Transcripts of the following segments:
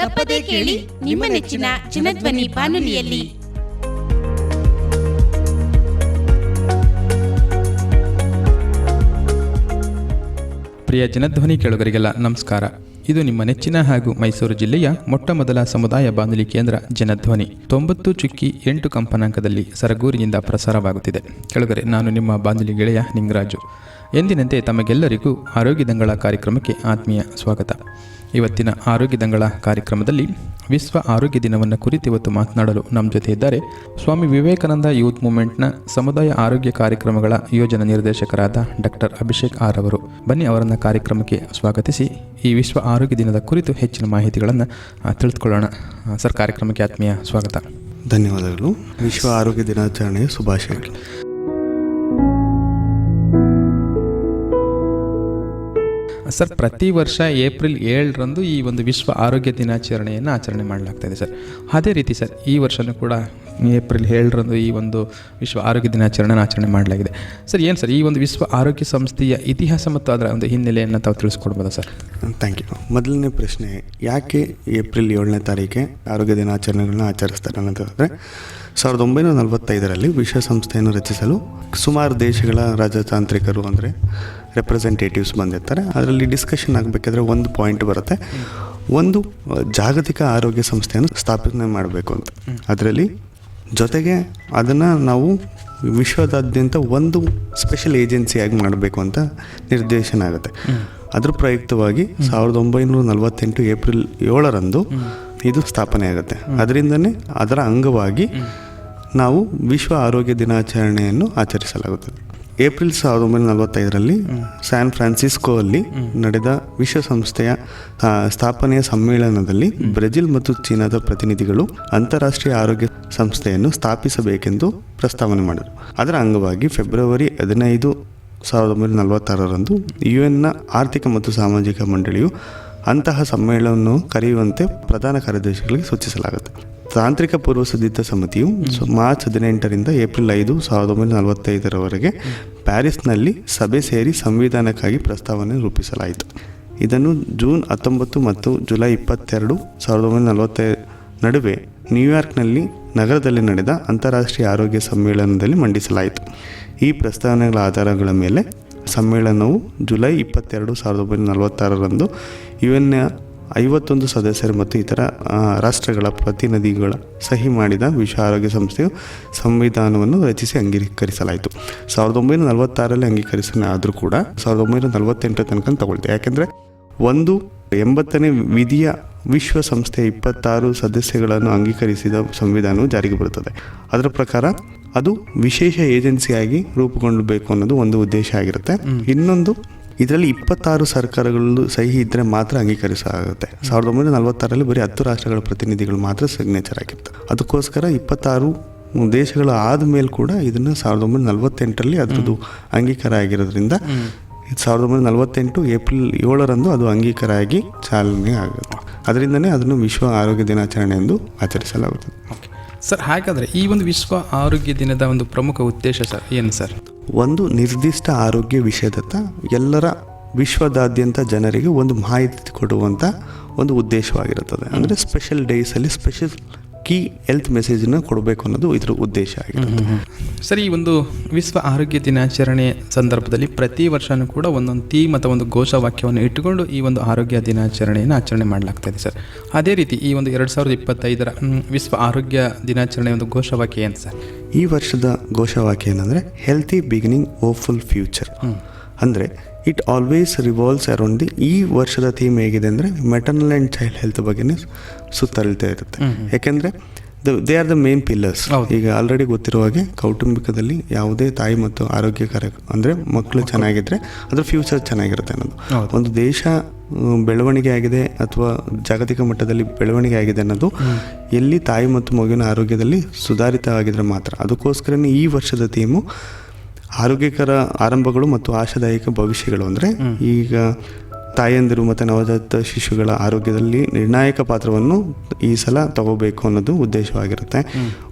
ತಪ್ಪದೇ ಕೇಳಿ ನಿಮ್ಮ ನೆಚ್ಚಿನ ಚಿನ್ನಧ್ವನಿ ಬಾನುಲಿಯಲ್ಲಿ. ಪ್ರಿಯ ಜನಧ್ವನಿ ಕೇಳುಗರಿಗೆಲ್ಲ ನಮಸ್ಕಾರ. ಇದು ನಿಮ್ಮ ನೆಚ್ಚಿನ ಹಾಗೂ ಮೈಸೂರು ಜಿಲ್ಲೆಯ ಮೊಟ್ಟ ಮೊದಲ ಸಮುದಾಯ ಬಾನುಲಿ ಕೇಂದ್ರ ಜನಧ್ವನಿ. ತೊಂಬತ್ತು ಚುಕ್ಕಿ ಎಂಟು ಕಂಪನಾಂಕದಲ್ಲಿ ಸರಗೂರಿನಿಂದ ಪ್ರಸಾರವಾಗುತ್ತಿದೆ. ಕೆಳಗರೆ, ನಾನು ನಿಮ್ಮ ಬಾನುಲಿ ಗೆಳೆಯ ನಿಂಗರಾಜು. ಎಂದಿನಂತೆ ತಮಗೆಲ್ಲರಿಗೂ ಆರೋಗ್ಯ ದಂಗಳ ಕಾರ್ಯಕ್ರಮಕ್ಕೆ ಆತ್ಮೀಯ ಸ್ವಾಗತ. ಇವತ್ತಿನ ಆರೋಗ್ಯ ದಂಗಳ ಕಾರ್ಯಕ್ರಮದಲ್ಲಿ ವಿಶ್ವ ಆರೋಗ್ಯ ದಿನವನ್ನು ಕುರಿತು ಇವತ್ತು ಮಾತನಾಡಲು ನಮ್ಮ ಜೊತೆ ಇದ್ದಾರೆ ಸ್ವಾಮಿ ವಿವೇಕಾನಂದ ಯೂತ್ ಮೂವ್ಮೆಂಟ್ನ ಸಮುದಾಯ ಆರೋಗ್ಯ ಕಾರ್ಯಕ್ರಮಗಳ ಯೋಜನಾ ನಿರ್ದೇಶಕರಾದ ಡಾಕ್ಟರ್ ಅಭಿಷೇಕ್ ಆರ್ ಅವರು. ಬನ್ನಿ ಅವರನ್ನು ಕಾರ್ಯಕ್ರಮಕ್ಕೆ ಸ್ವಾಗತಿಸಿ. ಈ ವಿಶ್ವ ಆರೋಗ್ಯ ದಿನದ ಕುರಿತು ಹೆಚ್ಚಿನ ಮಾಹಿತಿಗಳನ್ನು ತಿಳಿದುಕೊಳ್ಳೋಣ. ಸರ್, ಕಾರ್ಯಕ್ರಮಕ್ಕೆ ಆತ್ಮೀಯ ಸ್ವಾಗತ. ಧನ್ಯವಾದಗಳು. ವಿಶ್ವ ಆರೋಗ್ಯ ದಿನಾಚರಣೆಯ ಶುಭಾಶಯಗಳು. ಸರ್, ಪ್ರತಿ ವರ್ಷ ಏಪ್ರಿಲ್ ಏಳರಂದು ಈ ಒಂದು ವಿಶ್ವ ಆರೋಗ್ಯ ದಿನಾಚರಣೆಯನ್ನು ಆಚರಣೆ ಮಾಡಲಾಗ್ತಾ ಇದೆ ಸರ್. ಅದೇ ರೀತಿ ಸರ್, ಈ ವರ್ಷನೂ ಕೂಡ ಏಪ್ರಿಲ್ ಏಳರಂದು ಈ ಒಂದು ವಿಶ್ವ ಆರೋಗ್ಯ ದಿನಾಚರಣೆ ಆಚರಣೆ ಮಾಡಲಾಗಿದೆ. ಸರ್, ಏನು ಸರ್, ಈ ಒಂದು ವಿಶ್ವ ಆರೋಗ್ಯ ಸಂಸ್ಥೆಯ ಇತಿಹಾಸ ಮತ್ತು ಅದರ ಒಂದು ಹಿನ್ನೆಲೆಯನ್ನು ತಾವು ತಿಳಿಸ್ಕೊಡ್ಬೋದಾ ಸರ್? ಥ್ಯಾಂಕ್ ಯು ಮೊದಲನೇ ಪ್ರಶ್ನೆ, ಯಾಕೆ ಏಪ್ರಿಲ್ ಏಳನೇ ತಾರೀಕೆ ಆರೋಗ್ಯ ದಿನಾಚರಣೆಗಳನ್ನ ಆಚರಿಸ್ತಾರೆ ಅನ್ನೋದಾದರೆ ಸಾವಿರದ ಒಂಬೈನೂರ ನಲವತ್ತೈದರಲ್ಲಿ ವಿಶ್ವಸಂಸ್ಥೆಯನ್ನು ರಚಿಸಲು ಸುಮಾರು ದೇಶಗಳ ರಾಜತಾಂತ್ರಿಕರು ಅಂದರೆ ರೆಪ್ರೆಸೆಂಟೇಟಿವ್ಸ್ ಬಂದಿರ್ತಾರೆ. ಅದರಲ್ಲಿ ಡಿಸ್ಕಷನ್ ಆಗಬೇಕಾದ್ರೆ ಒಂದು ಪಾಯಿಂಟ್ ಬರುತ್ತೆ. ಒಂದು ಜಾಗತಿಕ ಆರೋಗ್ಯ ಸಂಸ್ಥೆಯನ್ನು ಸ್ಥಾಪನೆ ಮಾಡಬೇಕು ಅಂತ. ಅದರಲ್ಲಿ ಜೊತೆಗೆ ಅದನ್ನು ನಾವು ವಿಶ್ವದಾದ್ಯಂತ ಒಂದು ಸ್ಪೆಷಲ್ ಏಜೆನ್ಸಿಯಾಗಿ ಮಾಡಬೇಕು ಅಂತ ನಿರ್ದೇಶನ ಆಗುತ್ತೆ. ಅದ್ರ ಪ್ರಯುಕ್ತವಾಗಿ ಸಾವಿರದ ಒಂಬೈನೂರ ನಲವತ್ತೆಂಟು ಏಪ್ರಿಲ್ ಏಳರಂದು ಇದು ಸ್ಥಾಪನೆ ಆಗುತ್ತೆ. ಅದರಿಂದನೇ ಅದರ ಅಂಗವಾಗಿ ನಾವು ವಿಶ್ವ ಆರೋಗ್ಯ ದಿನಾಚರಣೆಯನ್ನು ಆಚರಿಸಲಾಗುತ್ತದೆ. ಏಪ್ರಿಲ್ ಸಾವಿರದ ಒಂಬೈನೂರ ನಲವತ್ತೈದರಲ್ಲಿ ಸ್ಯಾನ್ ಫ್ರಾನ್ಸಿಸ್ಕೋ ಅಲ್ಲಿ ನಡೆದ ವಿಶ್ವಸಂಸ್ಥೆಯ ಸ್ಥಾಪನೆಯ ಸಮ್ಮೇಳನದಲ್ಲಿ ಬ್ರೆಜಿಲ್ ಮತ್ತು ಚೀನಾದ ಪ್ರತಿನಿಧಿಗಳು ಅಂತಾರಾಷ್ಟ್ರೀಯ ಆರೋಗ್ಯ ಸಂಸ್ಥೆಯನ್ನು ಸ್ಥಾಪಿಸಬೇಕೆಂದು ಪ್ರಸ್ತಾವನೆ ಮಾಡಿದರು. ಅದರ ಅಂಗವಾಗಿ ಫೆಬ್ರವರಿ ಹದಿನೈದು ಸಾವಿರದ ಒಂಬೈನೂರ ನಲವತ್ತಾರರಂದು ಯು ಆರ್ಥಿಕ ಮತ್ತು ಸಾಮಾಜಿಕ ಮಂಡಳಿಯು ಅಂತಹ ಸಮ್ಮೇಳನವನ್ನು ಕರೆಯುವಂತೆ ಪ್ರಧಾನ ಕಾರ್ಯದರ್ಶಿಗಳಿಗೆ ಸೂಚಿಸಲಾಗುತ್ತೆ. ತಾಂತ್ರಿಕ ಪೂರ್ವ ಸಿದ್ಧತಾ ಸಮಿತಿಯು ಮಾರ್ಚ್ ಹದಿನೆಂಟರಿಂದ ಏಪ್ರಿಲ್ ಐದು ಸಾವಿರದ ಒಂಬೈನೂರ ನಲವತ್ತೈದರವರೆಗೆ ಪ್ಯಾರಿಸ್ನಲ್ಲಿ ಸಭೆ ಸೇರಿ ಸಂವಿಧಾನಕ್ಕಾಗಿ ಪ್ರಸ್ತಾವನೆ ರೂಪಿಸಲಾಯಿತು. ಇದನ್ನು ಜೂನ್ ಹತ್ತೊಂಬತ್ತು ಮತ್ತು ಜುಲೈ ಇಪ್ಪತ್ತೆರಡು ಸಾವಿರದ ಒಂಬೈನೂರ ನಲವತ್ತೈ ನಡುವೆ ನ್ಯೂಯಾರ್ಕ್ನಲ್ಲಿ ನಗರದಲ್ಲಿ ನಡೆದ ಅಂತಾರಾಷ್ಟ್ರೀಯ ಆರೋಗ್ಯ ಸಮ್ಮೇಳನದಲ್ಲಿ ಮಂಡಿಸಲಾಯಿತು. ಈ ಪ್ರಸ್ತಾವನೆಗಳ ಆಧಾರಗಳ ಮೇಲೆ ಸಮ್ಮೇಳನವು ಜುಲೈ ಇಪ್ಪತ್ತೆರಡು ಸಾವಿರದ ಒಂಬೈನೂರ ನಲವತ್ತಾರರಂದು ಯು ಎನ್ನ ಐವತ್ತೊಂದು ಸದಸ್ಯರು ಮತ್ತು ಇತರ ರಾಷ್ಟ್ರಗಳ ಪ್ರತಿನಿಧಿಗಳ ಸಹಿ ಮಾಡಿದ ವಿಶ್ವ ಆರೋಗ್ಯ ಸಂಸ್ಥೆಯು ಸಂವಿಧಾನವನ್ನು ರಚಿಸಿ ಅಂಗೀಕರಿಸಲಾಯಿತು. ಸಾವಿರದ ಒಂಬೈನೂರ ನಲವತ್ತಾರರಲ್ಲಿ ಅಂಗೀಕರಿಸ ಆದರೂ ಕೂಡ ಸಾವಿರದ ಒಂಬೈನೂರ ನಲವತ್ತೆಂಟರ ತನಕ ತಗೊಳ್ತೆ ಯಾಕೆಂದರೆ ಒಂದು ಎಂಬತ್ತನೇ ವಿಧಿಯ ವಿಶ್ವಸಂಸ್ಥೆಯ ಇಪ್ಪತ್ತಾರು ಸದಸ್ಯಗಳನ್ನು ಅಂಗೀಕರಿಸಿದ ಸಂವಿಧಾನವು ಜಾರಿಗೆ ಬರುತ್ತದೆ. ಅದರ ಪ್ರಕಾರ ಅದು ವಿಶೇಷ ಏಜೆನ್ಸಿಯಾಗಿ ರೂಪುಗೊಳ್ಳಬೇಕು ಅನ್ನೋದು ಒಂದು ಉದ್ದೇಶ ಆಗಿರುತ್ತೆ. ಇನ್ನೊಂದು ಇದರಲ್ಲಿ ಇಪ್ಪತ್ತಾರು ಸರ್ಕಾರಗಳು ಸಹಿ ಇದ್ದರೆ ಮಾತ್ರ ಅಂಗೀಕರಿಸಲಾಗುತ್ತೆ. ಸಾವಿರದ ಒಂಬೈನೂರ ನಲವತ್ತಾರರಲ್ಲಿ ಬರೀ ಹತ್ತು ರಾಷ್ಟ್ರಗಳ ಪ್ರತಿನಿಧಿಗಳು ಮಾತ್ರ ಸಿಗ್ನೇಚರ್ ಆಗಿರ್ತಾರೆ. ಅದಕ್ಕೋಸ್ಕರ ಇಪ್ಪತ್ತಾರು ದೇಶಗಳು ಆದಮೇಲೆ ಕೂಡ ಇದನ್ನು ಸಾವಿರದ ಒಂಬೈನೂರ ನಲವತ್ತೆಂಟರಲ್ಲಿ ಅದರದ್ದು ಅಂಗೀಕಾರ ಆಗಿರೋದ್ರಿಂದ ಸಾವಿರದ ಒಂಬೈನೂರ ನಲವತ್ತೆಂಟು ಏಪ್ರಿಲ್ ಏಳರಂದು ಅದು ಅಂಗೀಕಾರ ಆಗಿ ಚಾಲನೆ ಆಗುತ್ತೆ. ಅದರಿಂದನೇ ಅದನ್ನು ವಿಶ್ವ ಆರೋಗ್ಯ ದಿನಾಚರಣೆ ಎಂದು ಆಚರಿಸಲಾಗುತ್ತದೆ. ಸರ್ ಹಾಗಾದರೆ ಈ ಒಂದು ವಿಶ್ವ ಆರೋಗ್ಯ ದಿನದ ಒಂದು ಪ್ರಮುಖ ಉದ್ದೇಶ ಸರ್ ಏನು ಸರ್? ಒಂದು ನಿರ್ದಿಷ್ಟ ಆರೋಗ್ಯ ವಿಷಯದತ್ತ ಎಲ್ಲರ ವಿಶ್ವದಾದ್ಯಂತ ಜನರಿಗೆ ಒಂದು ಮಾಹಿತಿ ಕೊಡುವಂಥ ಒಂದು ಉದ್ದೇಶವಾಗಿರುತ್ತದೆ. ಅಂದರೆ ಸ್ಪೆಷಲ್ ಡೇಸಲ್ಲಿ ಸ್ಪೆಷಲ್ ಕೀ ಹೆಲ್ತ್ ಮೆಸೇಜನ್ನು ಕೊಡಬೇಕು ಅನ್ನೋದು ಇದ್ರ ಉದ್ದೇಶ ಆಗಿರುತ್ತೆ. ಸರಿ ಈ ಒಂದು ವಿಶ್ವ ಆರೋಗ್ಯ ದಿನಾಚರಣೆ ಸಂದರ್ಭದಲ್ಲಿ ಪ್ರತಿ ವರ್ಷನೂ ಕೂಡ ಒಂದೊಂದು ಥೀಮ್ ಅಥವಾ ಒಂದು ಘೋಷವಾಕ್ಯವನ್ನು ಇಟ್ಟುಕೊಂಡು ಈ ಒಂದು ಆರೋಗ್ಯ ದಿನಾಚರಣೆಯನ್ನು ಆಚರಣೆ ಮಾಡಲಾಗ್ತಾ ಇದೆ ಸರ್. ಅದೇ ರೀತಿ ಈ ಒಂದು ಎರಡು ಸಾವಿರದ ಇಪ್ಪತ್ತೈದರ ವಿಶ್ವ ಆರೋಗ್ಯ ದಿನಾಚರಣೆ ಒಂದು ಘೋಷವಾಕ್ಯ ಏನು ಸರ್? ಈ ವರ್ಷದ ಘೋಷವಾಕ್ಯ ಏನಂದರೆ ಹೆಲ್ತಿ ಬಿಗಿನಿಂಗ್ ಹೋಪ್ಫುಲ್ ಫ್ಯೂಚರ್ ಅಂದರೆ it always revolves around the ಈ ವರ್ಷದ ಥೀಮ್ ಹೇಗಿದೆ ಅಂದರೆ ಮೆಟರ್ನಲ್ ಆ್ಯಂಡ್ ಚೈಲ್ಡ್ ಹೆಲ್ತ್ ಬಗ್ಗೆನೇ ಸುತ್ತಲಿತಾ ಇರುತ್ತೆ. ಯಾಕೆಂದರೆ the they are the main pillars ಈಗ ಆಲ್ರೆಡಿ ಗೊತ್ತಿರೋ ಹಾಗೆ ಕೌಟುಂಬಿಕದಲ್ಲಿ ಯಾವುದೇ ತಾಯಿ ಮತ್ತು ಆರೋಗ್ಯಕರ ಅಂದರೆ ಮಕ್ಕಳು ಚೆನ್ನಾಗಿದ್ರೆ ಅದರ ಫ್ಯೂಚರ್ ಚೆನ್ನಾಗಿರುತ್ತೆ ಅನ್ನೋದು. ಒಂದು ದೇಶ ಬೆಳವಣಿಗೆ ಆಗಿದೆ ಅಥವಾ ಜಾಗತಿಕ ಮಟ್ಟದಲ್ಲಿ ಬೆಳವಣಿಗೆ ಆಗಿದೆ ಅನ್ನೋದು ಎಲ್ಲಿ ತಾಯಿ ಮತ್ತು ಮಗುವಿನ ಆರೋಗ್ಯದಲ್ಲಿ ಸುಧಾರಿತವಾಗಿದ್ರೆ ಮಾತ್ರ. ಅದಕ್ಕೋಸ್ಕರನೇ ಈ ವರ್ಷದ ಥೀಮು ಆರೋಗ್ಯಕರ ಆರಂಭಗಳು ಮತ್ತು ಆಶಾದಾಯಕ ಭವಿಷ್ಯಗಳು ಅಂದರೆ ಈಗ ತಾಯಂದಿರು ಮತ್ತು ನವಜಾತ ಶಿಶುಗಳ ಆರೋಗ್ಯದಲ್ಲಿ ನಿರ್ಣಾಯಕ ಪಾತ್ರವನ್ನು ಈ ಸಲ ತಗೋಬೇಕು ಅನ್ನೋದು ಉದ್ದೇಶವಾಗಿರುತ್ತೆ.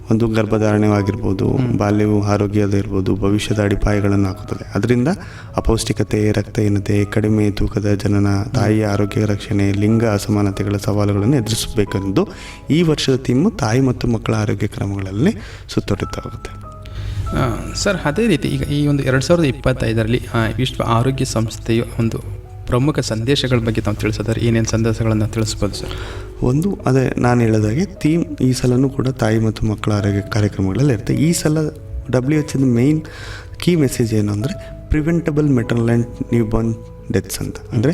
ಒಂದು ಗರ್ಭಧಾರಣೆವಾಗಿರ್ಬೋದು ಬಾಲ್ಯವು ಆರೋಗ್ಯದ ಇರ್ಬೋದು ಭವಿಷ್ಯದ ಅಡಿಪಾಯಗಳನ್ನು ಹಾಕುತ್ತದೆ. ಅದರಿಂದ ಅಪೌಷ್ಟಿಕತೆ ರಕ್ತಹೀನತೆ ಕಡಿಮೆ ತೂಕದ ಜನನ ತಾಯಿಯ ಆರೋಗ್ಯ ರಕ್ಷಣೆ ಲಿಂಗ ಅಸಮಾನತೆಗಳ ಸವಾಲುಗಳನ್ನು ಎದುರಿಸಬೇಕೆಂದು ಈ ವರ್ಷದ ಥೀಮು ತಾಯಿ ಮತ್ತು ಮಕ್ಕಳ ಆರೋಗ್ಯ ಕ್ರಮಗಳಲ್ಲಿ ಆ, ಸರ್, ಅದೇ ರೀತಿ ಈಗ ಈ ಒಂದು ಎರಡು ಸಾವಿರದ ಇಪ್ಪತ್ತೈದರಲ್ಲಿ ವಿಶ್ವ ಆರೋಗ್ಯ ಸಂಸ್ಥೆಯ ಒಂದು ಪ್ರಮುಖ ಸಂದೇಶಗಳ ಬಗ್ಗೆ ತಾವು ತಿಳಿಸೋದಾದ್ರೆ. ಏನೇನು ಸಂದೇಶಗಳನ್ನು ತಿಳಿಸ್ಬೋದು ಸರ್? ಒಂದು, ಅದೇ ನಾನು ಹೇಳಿದಾಗೆ ಥೀಮ್ ಈ ಸಲನೂ ಕೂಡ ತಾಯಿ ಮತ್ತು ಮಕ್ಕಳ ಆರೋಗ್ಯ ಕಾರ್ಯಕ್ರಮಗಳಲ್ಲಿ ಇರುತ್ತೆ. ಈ ಸಲ W H main key message ಏನು ಅಂದರೆ preventable maternal and newborn deaths ಅಂತ. ಅಂದರೆ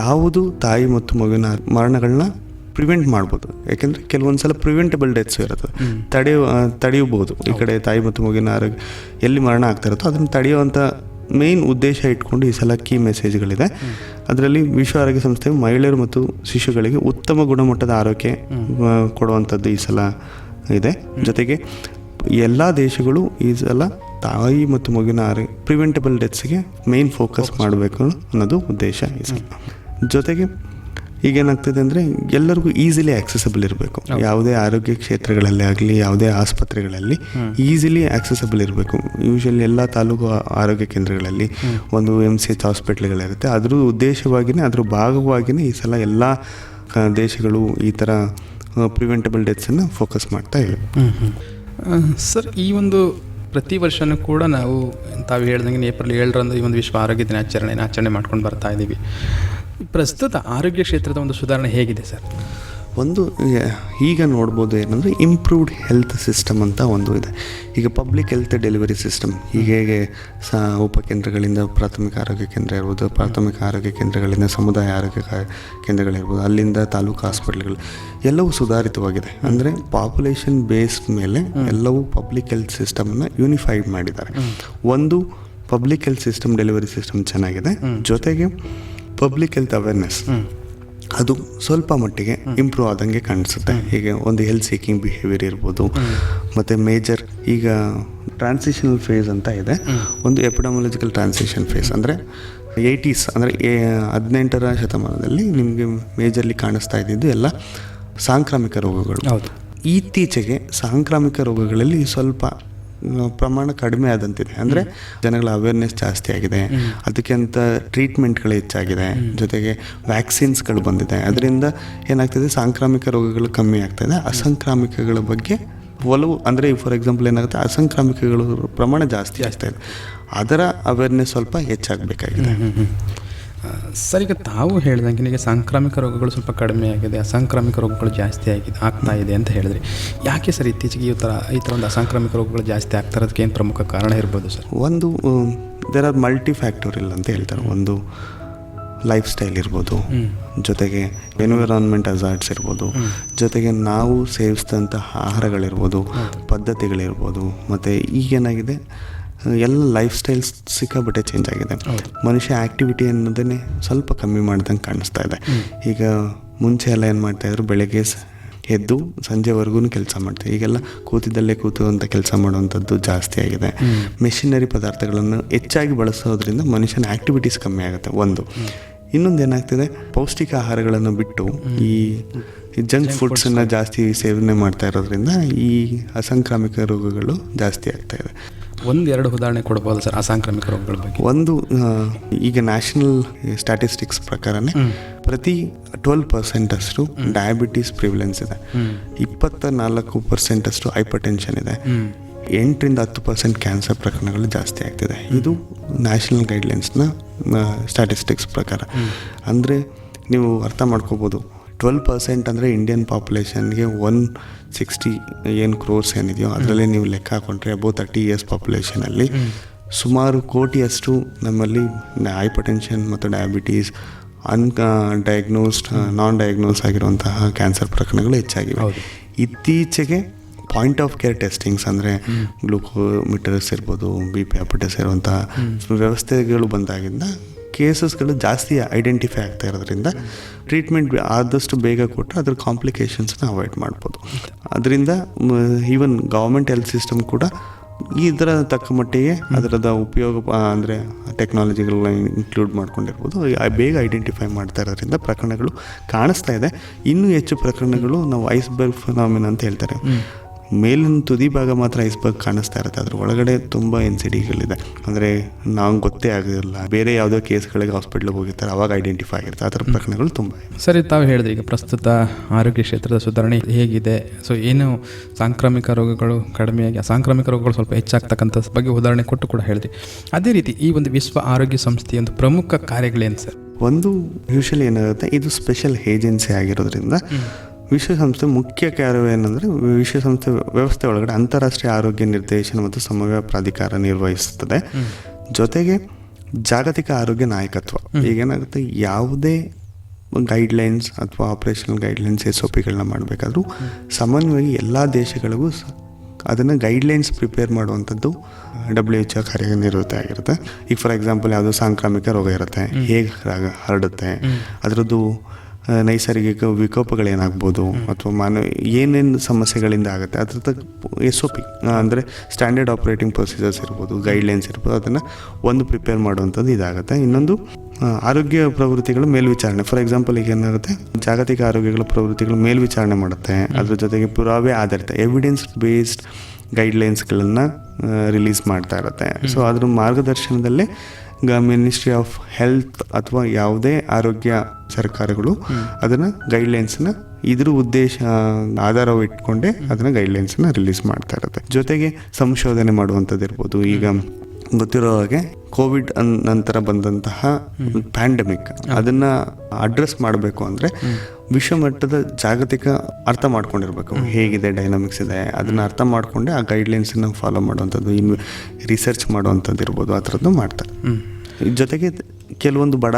ಯಾವುದು ತಾಯಿ ಮತ್ತು ಮಗುವಿನ ಮರಣಗಳನ್ನ ಪ್ರಿವೆಂಟ್ ಮಾಡ್ಬೋದು. ಯಾಕೆಂದರೆ ಕೆಲವೊಂದು ಸಲ ಪ್ರಿವೆಂಟಬಲ್ ಡೆತ್ಸ್ ಇರುತ್ತೆ ತಡೆಯುವ ತಡೆಯಬಹುದು ಈ ಕಡೆ ತಾಯಿ ಮತ್ತು ಮಗಿನ ಆರೋಗ್ಯ ಎಲ್ಲಿ ಮರಣ ಆಗ್ತಾ ಇರುತ್ತೋ ಅದನ್ನು ತಡೆಯುವಂಥ ಮೇನ್ ಉದ್ದೇಶ ಇಟ್ಕೊಂಡು ಈ ಸಲ ಕೀ ಮೆಸೇಜ್ಗಳಿದೆ ಅದರಲ್ಲಿ ವಿಶ್ವ ಆರೋಗ್ಯ ಸಂಸ್ಥೆ ಮಹಿಳೆಯರು ಮತ್ತು ಶಿಶುಗಳಿಗೆ ಉತ್ತಮ ಗುಣಮಟ್ಟದ ಆರೋಗ್ಯ ಕೊಡುವಂಥದ್ದು ಈ ಸಲ ಇದೆ. ಜೊತೆಗೆ ಎಲ್ಲ ದೇಶಗಳು ಈ ಸಲ ತಾಯಿ ಮತ್ತು ಮಗುವಿನ ಆರೋಗ್ಯ ಪ್ರಿವೆಂಟಬಲ್ ಡೆತ್ಸ್ಗೆ ಮೇನ್ ಫೋಕಸ್ ಮಾಡಬೇಕು ಅನ್ನೋದು ಉದ್ದೇಶ ಈ ಸಲ. ಜೊತೆಗೆ ಈಗೇನಾಗ್ತದೆ ಅಂದರೆ ಎಲ್ಲರಿಗೂ ಈಸಿಲಿ ಆಕ್ಸೆಸಬಲ್ ಇರಬೇಕು. ಯಾವುದೇ ಆರೋಗ್ಯ ಕ್ಷೇತ್ರಗಳಲ್ಲಿ ಆಗಲಿ ಯಾವುದೇ ಆಸ್ಪತ್ರೆಗಳಲ್ಲಿ ಈಸಿಲಿ ಆಕ್ಸೆಸಬಲ್ ಇರಬೇಕು. ಯೂಶಲಿ ಎಲ್ಲ ತಾಲೂಕು ಆರೋಗ್ಯ ಕೇಂದ್ರಗಳಲ್ಲಿ ಒಂದು ಎಂ ಸಿ ಎಚ್ ಹಾಸ್ಪಿಟ್ಲ್ಗಳಿರುತ್ತೆ ಅದ್ರ ಉದ್ದೇಶವಾಗಿಯೇ ಅದ್ರ ಭಾಗವಾಗಿಯೇ ಈ ಸಲ ಎಲ್ಲ ದೇಶಗಳು ಈ ಥರ ಪ್ರಿವೆಂಟಬಲ್ ಡೆತ್ಸನ್ನು ಫೋಕಸ್ ಮಾಡ್ತಾ ಇವೆ. ಸರ್ ಈ ಒಂದು ಪ್ರತಿ ವರ್ಷವೂ ಕೂಡ ನಾವು ತಾವು ಹೇಳ್ದಂಗೆ ಏಪ್ರಿಲ್ ಏಳರಂದು ಈ ಒಂದು ವಿಶ್ವ ಆರೋಗ್ಯ ದಿನಾಚರಣೆಯನ್ನು ಆಚರಣೆ ಮಾಡ್ಕೊಂಡು ಬರ್ತಾ ಇದ್ದೀವಿ ಪ್ರಸ್ತುತ ಆರೋಗ್ಯ ಕ್ಷೇತ್ರದ ಒಂದು ಸುಧಾರಣೆ ಹೇಗಿದೆ ಸರ್? ಒಂದು ಈಗ- ನೋಡ್ಬೋದು ಏನಂದರೆ ಇಂಪ್ರೂವ್ಡ್ ಹೆಲ್ತ್ ಸಿಸ್ಟಮ್ ಅಂತ ಒಂದು ಇದೆ. ಈಗ ಪಬ್ಲಿಕ್ ಹೆಲ್ತ್ ಡೆಲಿವರಿ ಸಿಸ್ಟಮ್ ಈಗ ಹೇಗೆ ಸ ಉಪಕೇಂದ್ರಗಳಿಂದ ಪ್ರಾಥಮಿಕ ಆರೋಗ್ಯ ಕೇಂದ್ರ ಇರ್ಬೋದು ಪ್ರಾಥಮಿಕ ಆರೋಗ್ಯ ಕೇಂದ್ರಗಳಿಂದ ಸಮುದಾಯ ಆರೋಗ್ಯ ಕಾ- ಕೇಂದ್ರಗಳಿರ್ಬೋದು ಅಲ್ಲಿಂದ ತಾಲೂಕು ಹಾಸ್ಪಿಟ್ಲ್ಗಳು ಎಲ್ಲವೂ ಸುಧಾರಿತವಾಗಿದೆ. ಅಂದರೆ ಪಾಪ್ಯುಲೇಷನ್ ಬೇಸ್ಡ್ ಮೇಲೆ ಎಲ್ಲವೂ ಪಬ್ಲಿಕ್ ಹೆಲ್ತ್ ಸಿಸ್ಟಮನ್ನು ಯೂನಿಫೈಡ್ ಮಾಡಿದ್ದಾರೆ. ಒಂದು public health system delivery system ಚೆನ್ನಾಗಿದೆ. ಜೊತೆಗೆ ಪಬ್ಲಿಕ್ ಹೆಲ್ತ್ ಅವೇರ್ನೆಸ್ ಅದು ಸ್ವಲ್ಪ ಮಟ್ಟಿಗೆ ಇಂಪ್ರೂವ್ ಆದಂಗೆ ಕಾಣಿಸುತ್ತೆ. ಹೀಗೆ ಒಂದು ಹೆಲ್ತ್ ಸೀಕಿಂಗ್ ಬಿಹೇವಿಯರ್ ಇರ್ಬೋದು. ಮತ್ತು ಮೇಜರ್ ಈಗ ಟ್ರಾನ್ಸಿಷನಲ್ ಫೇಸ್ ಅಂತ ಇದೆ. ಒಂದು ಎಪಿಡಮಾಲಜಿಕಲ್ ಟ್ರಾನ್ಸಿಷನ್ ಫೇಸ್ ಅಂದರೆ ಏಯ್ಟೀಸ್ ಅಂದರೆ ಹದಿನೆಂಟರ ಶತಮಾನದಲ್ಲಿ ನಿಮಗೆ ಮೇಜರ್ಲಿ ಕಾಣಿಸ್ತಾ ಇದ್ದಿದ್ದು ಎಲ್ಲ ಸಾಂಕ್ರಾಮಿಕ ರೋಗಗಳು. ಹೌದು. ಇತ್ತೀಚೆಗೆ ಸಾಂಕ್ರಾಮಿಕ ರೋಗಗಳಲ್ಲಿ ಸ್ವಲ್ಪ ಪ್ರಮಾಣ ಕಡಿಮೆ ಆದಂತಿದೆ. ಅಂದರೆ ಜನಗಳ ಅವೇರ್ನೆಸ್ ಜಾಸ್ತಿ ಆಗಿದೆ. ಅದಕ್ಕೆ ಅಂತ ಟ್ರೀಟ್ಮೆಂಟ್ಗಳು ಹೆಚ್ಚಾಗಿದೆ. ಜೊತೆಗೆ ವ್ಯಾಕ್ಸಿನ್ಸ್ಗಳು ಬಂದಿದೆ. ಅದರಿಂದ ಏನಾಗ್ತಿದೆ? ಸಾಂಕ್ರಾಮಿಕ ರೋಗಗಳು ಕಮ್ಮಿ ಆಗ್ತಾಯಿದೆ ಅಸಂಕ್ರಾಮಿಕಗಳ ಬಗ್ಗೆ ಒಲವು ಅಂದರೆ ಫಾರ್ ಎಕ್ಸಾಂಪಲ್ ಏನಾಗುತ್ತೆ? ಅಸಂಕ್ರಾಮಿಕಗಳ ಪ್ರಮಾಣ ಜಾಸ್ತಿ ಆಗ್ತಾ ಇದೆ. ಅದರ ಅವೇರ್ನೆಸ್ ಸ್ವಲ್ಪ ಹೆಚ್ಚಾಗಬೇಕಾಗಿದೆ. ಸರ್ ಈಗ ತಾವು ಹೇಳ್ದಂಗೆ ಈಗ ಸಾಂಕ್ರಾಮಿಕ ರೋಗಗಳು ಸ್ವಲ್ಪ ಕಡಿಮೆ ಆಗಿದೆ ಅಸಾಂಕ್ರಾಮಿಕ ರೋಗಗಳು ಜಾಸ್ತಿ ಆಗಿದೆ ಆಗ್ತಾ ಇದೆ ಅಂತ ಹೇಳಿದ್ರಿ. ಯಾಕೆ ಸರ್ ಇತ್ತೀಚೆಗೆ ಈ ಥರ ಈ ಥರ ಒಂದು ಅಸಾಂಕ್ರಾಮಿಕ ರೋಗಗಳು ಜಾಸ್ತಿ ಆಗ್ತಾ ಇರೋದಕ್ಕೆ ಏನು ಪ್ರಮುಖ ಕಾರಣ ಇರ್ಬೋದು ಸರ್? ಒಂದು ದೇರ್ ಆರ್ ಮಲ್ಟಿ ಇಲ್ಲ ಅಂತ ಹೇಳ್ತಾರೆ. ಒಂದು ಲೈಫ್ ಸ್ಟೈಲ್ ಇರ್ಬೋದು ಜೊತೆಗೆ ಎನ್ವಿರಾನ್ಮೆಂಟ್ ಅಜಾರ್ಟ್ಸ್ ಇರ್ಬೋದು ಜೊತೆಗೆ ನಾವು ಸೇವಿಸಿದಂಥ ಆಹಾರಗಳಿರ್ಬೋದು ಪದ್ಧತಿಗಳಿರ್ಬೋದು ಮತ್ತು ಈಗೇನಾಗಿದೆ ಎಲ್ಲ ಲೈಫ್ ಸ್ಟೈಲ್ಸ್ ಸಿಕ್ಕಾಬಿಟ್ಟೆ ಚೇಂಜ್ ಆಗಿದೆ. ಮನುಷ್ಯ ಆ್ಯಕ್ಟಿವಿಟಿ ಅನ್ನೋದನ್ನೇ ಸ್ವಲ್ಪ ಕಮ್ಮಿ ಮಾಡ್ದಂಗೆ ಕಾಣಿಸ್ತಾ ಇದೆ. ಈಗ ಮುಂಚೆ ಎಲ್ಲ ಏನು ಮಾಡ್ತಾಯಿದ್ರು ಬೆಳಗ್ಗೆ ಎದ್ದು ಸಂಜೆವರೆಗೂ ಕೆಲಸ ಮಾಡ್ತೀವಿ ಈಗೆಲ್ಲ ಕೂತಿದ್ದಲ್ಲೇ ಕೂತು ಅಂತ ಕೆಲಸ ಮಾಡುವಂಥದ್ದು ಜಾಸ್ತಿ ಆಗಿದೆ. ಮೆಷಿನರಿ ಪದಾರ್ಥಗಳನ್ನು ಹೆಚ್ಚಾಗಿ ಬಳಸೋದ್ರಿಂದ ಮನುಷ್ಯನ ಆ್ಯಕ್ಟಿವಿಟೀಸ್ ಕಮ್ಮಿ ಆಗುತ್ತೆ ಒಂದು. ಇನ್ನೊಂದು ಏನಾಗ್ತಿದೆ ಪೌಷ್ಟಿಕ ಆಹಾರಗಳನ್ನು ಬಿಟ್ಟು ಈ ಜಂಕ್ ಫುಡ್ಸನ್ನು ಜಾಸ್ತಿ ಸೇವನೆ ಮಾಡ್ತಾ ಇರೋದ್ರಿಂದ ಈ ಅಸಾಂಕ್ರಾಮಿಕ ರೋಗಗಳು ಜಾಸ್ತಿ ಆಗ್ತಾ ಇದೆ. ಒಂದು ಎರಡು ಉದಾಹರಣೆ ಕೊಡಬಹುದು ಸರ್ ಅಸಾಂಕ್ರಾಮಿಕ ರೋಗಗಳ ಬಗ್ಗೆ. ಒಂದು ಈಗ ನ್ಯಾಷನಲ್ ಸ್ಟ್ಯಾಟಿಸ್ಟಿಕ್ಸ್ ಪ್ರಕಾರನೇ ಪ್ರತಿ ಟ್ವೆಲ್ ಪರ್ಸೆಂಟ್ ಅಷ್ಟು ಡಯಾಬಿಟೀಸ್ ಪ್ರಿವಿಲೆನ್ಸ್ ಇದೆ. ಇಪ್ಪತ್ತ ನಾಲ್ಕು ಪರ್ಸೆಂಟ್ ಅಷ್ಟು ಹೈಪರ್ ಟೆನ್ಷನ್ ಇದೆ ಎಂಟರಿಂದ ಹತ್ತು ಪರ್ಸೆಂಟ್ ಕ್ಯಾನ್ಸರ್ ಪ್ರಕರಣಗಳು ಜಾಸ್ತಿ ಆಗ್ತಿದೆ. ಇದು ನ್ಯಾಷನಲ್ ಗೈಡ್ಲೈನ್ಸ್ನ ಸ್ಟ್ಯಾಟಿಸ್ಟಿಕ್ಸ್ ಪ್ರಕಾರ. ಅಂದರೆ ನೀವು ಅರ್ಥ ಮಾಡ್ಕೋಬೋದು. ಟ್ವೆಲ್ ಪರ್ಸೆಂಟ್ ಅಂದರೆ ಇಂಡಿಯನ್ ಪಾಪ್ಯುಲೇಷನ್ಗೆ ಒನ್ ಸಿಕ್ಸ್ಟಿ ಏನು ಕ್ರೋರ್ಸ್ ಏನಿದೆಯೋ ಅದರಲ್ಲಿ ನೀವು ಲೆಕ್ಕ ಹಾಕೊಂಡ್ರೆ ಅಬೌ ತರ್ಟಿ ಇಯರ್ಸ್ ಪಾಪ್ಯುಲೇಷನಲ್ಲಿ ಸುಮಾರು ಕೋಟಿಯಷ್ಟು ನಮ್ಮಲ್ಲಿ ಹೈಪರ್ ಟೆನ್ಷನ್ ಮತ್ತು diabetes undiagnosed non diagnose ಆಗಿರುವಂತಹ ಕ್ಯಾನ್ಸರ್ ಪ್ರಕರಣಗಳು ಹೆಚ್ಚಾಗಿವೆ. ಇತ್ತೀಚೆಗೆ ಪಾಯಿಂಟ್ ಆಫ್ ಕೇರ್ ಟೆಸ್ಟಿಂಗ್ಸ್ ಅಂದರೆ ಗ್ಲೂಕೋಮೀಟರ್ಸ್ ಇರ್ಬೋದು ಬಿ ಪಿ ಆಪಿಟಸ್ ಇರುವಂತಹ ವ್ಯವಸ್ಥೆಗಳು ಬಂದಾಗಿಂದ ಕೇಸಸ್ಗಳು ಜಾಸ್ತಿ ಐಡೆಂಟಿಫೈ ಆಗ್ತಾ ಇರೋದ್ರಿಂದ ಟ್ರೀಟ್ಮೆಂಟ್ ಆದಷ್ಟು ಬೇಗ ಕೊಟ್ಟರೆ ಅದ್ರ ಕಾಂಪ್ಲಿಕೇಶನ್ಸ್ನ ಅವಾಯ್ಡ್ ಮಾಡ್ಬೋದು. ಅದರಿಂದ ಈವನ್ ಗೌರ್ಮೆಂಟ್ ಹೆಲ್ತ್ ಸಿಸ್ಟಮ್ ಕೂಡ ಇದರ ತಕ್ಕ ಮಟ್ಟಿಗೆ ಅದರದ ಉಪಯೋಗ, ಅಂದರೆ ಟೆಕ್ನಾಲಜಿಗಳನ್ನ ಇನ್ಕ್ಲೂಡ್ ಮಾಡ್ಕೊಂಡಿರ್ಬೋದು. ಬೇಗ ಐಡೆಂಟಿಫೈ ಮಾಡ್ತಾ ಇರೋದ್ರಿಂದ ಪ್ರಕರಣಗಳು ಕಾಣಿಸ್ತಾ ಇದೆ. ಇನ್ನೂ ಹೆಚ್ಚು ಪ್ರಕರಣಗಳು ನಾವು ಐಸ್ಬರ್ಗ್ ಫಿನಾಮಿನ್ ಅಂತ ಹೇಳ್ತಾರೆ. ಮೇಲಿನ ತುದಿ ಭಾಗ ಮಾತ್ರ ಐಸ್ಬರ್ಗ್ ಕಾಣಿಸ್ತಾ ಇರುತ್ತೆ. ಅದ್ರ ಒಳಗಡೆ ತುಂಬ ಎನ್ ಸಿ ಡಿಗಳಿದೆ ಅಂದರೆ ನಾವು ಗೊತ್ತೇ ಆಗಿರಲ್ಲ ಬೇರೆ ಯಾವುದೋ ಕೇಸ್ಗಳಿಗೆ ಹಾಸ್ಪಿಟ್ಲಿಗೆ ಹೋಗಿರ್ತಾರೆ ಅವಾಗ ಐಡೆಂಟಿಫೈ ಆಗಿರುತ್ತೆ. ಆ ಥರ ಪ್ರಕರಣಗಳು ತುಂಬ ಸರಿ ತಾವು ಹೇಳಿದ್ರಿ ಈಗ ಪ್ರಸ್ತುತ ಆರೋಗ್ಯ ಕ್ಷೇತ್ರದ ಸುಧಾರಣೆ ಹೇಗಿದೆ. ಸೊ ಏನು ಸಾಂಕ್ರಾಮಿಕ ರೋಗಗಳು ಕಡಿಮೆಯಾಗಿ ಅಸಾಂಕ್ರಾಮಿಕ ರೋಗಗಳು ಸ್ವಲ್ಪ ಹೆಚ್ಚಾಗ್ತಕ್ಕಂಥ ಬಗ್ಗೆ ಉದಾಹರಣೆ ಕೊಟ್ಟು ಕೂಡ ಹೇಳಿದ್ರಿ. ಅದೇ ರೀತಿ ಈ ಒಂದು ವಿಶ್ವ ಆರೋಗ್ಯ ಸಂಸ್ಥೆಯ ಒಂದು ಪ್ರಮುಖ ಕಾರ್ಯಗಳೇನು ಸರ್? ಒಂದು ಯೂಶಲಿ ಏನಾಗುತ್ತೆ ಇದು ಸ್ಪೆಷಲ್ ಏಜೆನ್ಸಿ ಆಗಿರೋದ್ರಿಂದ ವಿಶ್ವಸಂಸ್ಥೆ ಮುಖ್ಯ ಕಾರ್ಯ ಏನಂದರೆ ವಿಶ್ವಸಂಸ್ಥೆ ವ್ಯವಸ್ಥೆ ಒಳಗಡೆ ಅಂತಾರಾಷ್ಟ್ರೀಯ ಆರೋಗ್ಯ ನಿರ್ದೇಶನ ಮತ್ತು ಸಮವಯ ಪ್ರಾಧಿಕಾರ ನಿರ್ವಹಿಸುತ್ತದೆ. ಜೊತೆಗೆ ಜಾಗತಿಕ ಆರೋಗ್ಯ ನಾಯಕತ್ವ. ಈಗೇನಾಗುತ್ತೆ ಯಾವುದೇ ಗೈಡ್ಲೈನ್ಸ್ ಅಥವಾ ಆಪರೇಷನಲ್ ಗೈಡ್ಲೈನ್ಸ್ ಎಸ್ ಒ ಪಿಗಳನ್ನ ಮಾಡಬೇಕಾದ್ರೂ ಸಾಮಾನ್ಯವಾಗಿ ಎಲ್ಲ ದೇಶಗಳಿಗೂ ಅದನ್ನು ಗೈಡ್ಲೈನ್ಸ್ ಪ್ರಿಪೇರ್ ಮಾಡುವಂಥದ್ದು ಡಬ್ಲ್ಯೂ ಎಚ್ ಕಾರ್ಯನಿರ್ವಹಿತ ಆಗಿರುತ್ತೆ. ಈಗ ಫಾರ್ ಎಕ್ಸಾಂಪಲ್ ಯಾವುದೋ ಸಾಂಕ್ರಾಮಿಕ ರೋಗ ಇರುತ್ತೆ ಹೇಗೆ ಹರಡುತ್ತೆ ಅದರದ್ದು ನೈಸರ್ಗಿಕ ವಿಕೋಪಗಳೇನಾಗ್ಬೋದು ಅಥವಾ ಮಾನವ ಏನೇನು ಸಮಸ್ಯೆಗಳಿಂದ ಆಗುತ್ತೆ ಅದ್ರದ್ದು ಎಸ್ ಒ ಪಿ ಅಂದರೆ ಸ್ಟ್ಯಾಂಡರ್ಡ್ ಆಪರೇಟಿಂಗ್ ಪ್ರೊಸೀಜರ್ಸ್ ಇರ್ಬೋದು ಗೈಡ್ಲೈನ್ಸ್ ಇರ್ಬೋದು ಅದನ್ನು ಒಂದು ಪ್ರಿಪೇರ್ ಮಾಡುವಂಥದ್ದು ಇದಾಗುತ್ತೆ. ಇನ್ನೊಂದು ಆರೋಗ್ಯ ಪ್ರವೃತ್ತಿಗಳು ಮೇಲ್ವಿಚಾರಣೆ. ಫಾರ್ ಎಕ್ಸಾಂಪಲ್ ಈಗ ಏನಾಗುತ್ತೆ ಜಾಗತಿಕ ಆರೋಗ್ಯಗಳ ಪ್ರವೃತ್ತಿಗಳು ಮೇಲ್ವಿಚಾರಣೆ ಮಾಡುತ್ತೆ. ಅದ್ರ ಜೊತೆಗೆ ಪುರಾವೆ ಆಧಾರಿತ ಎವಿಡೆನ್ಸ್ ಬೇಸ್ಡ್ ಗೈಡ್ಲೈನ್ಸ್ಗಳನ್ನು ರಿಲೀಸ್ ಮಾಡ್ತಾ ಇರುತ್ತೆ. ಸೊ ಅದ್ರ ಮಾರ್ಗದರ್ಶನದಲ್ಲೇ ಮಿನಿಸ್ಟ್ರಿ ಆಫ್ ಹೆಲ್ತ್ ಅಥವಾ ಯಾವುದೇ ಆರೋಗ್ಯ ಸರ್ಕಾರಗಳು ಅದನ್ನು ಗೈಡ್ಲೈನ್ಸ್ನ ಇದ್ರ ಉದ್ದೇಶ ಆಧಾರವಿಟ್ಕೊಂಡೇ ಅದನ್ನು ಅದನ್ನ ಗೈಡ್ಲೈನ್ಸ್ನ ರಿಲೀಸ್ ಮಾಡ್ತಾ ಇರುತ್ತೆ. ಜೊತೆಗೆ ಸಂಶೋಧನೆ ಮಾಡುವಂಥದ್ದು ಇರ್ಬೋದು ಈಗ ಗೊತ್ತಿರೋ ಹಾಗೆ ಕೋವಿಡ್ ನಂತರ ಬಂದಂತಹ ಪ್ಯಾಂಡಮಿಕ್ ಅದನ್ನ ಅಡ್ರೆಸ್ ಮಾಡಬೇಕು ಅಂದರೆ ವಿಶ್ವಮಟ್ಟದ ಜಾಗತಿಕ ಅರ್ಥ ಮಾಡ್ಕೊಂಡಿರ್ಬೇಕು. ಹೇಗಿದೆ ಡೈನಾಮಿಕ್ಸ್ ಇದೆ ಅದನ್ನ ಅರ್ಥ ಮಾಡ್ಕೊಂಡೆ ಆ ಗೈಡ್ಲೈನ್ಸನ್ನ ಫಾಲೋ ಮಾಡುವಂಥದ್ದು ಇನ್ ರಿಸರ್ಚ್ ಮಾಡುವಂಥದ್ದು ಇರ್ಬೋದು ಆ ಥರದ್ದು ಮಾಡ್ತಾರೆ. ಜೊತೆಗೆ ಕೆಲವೊಂದು ಬಡ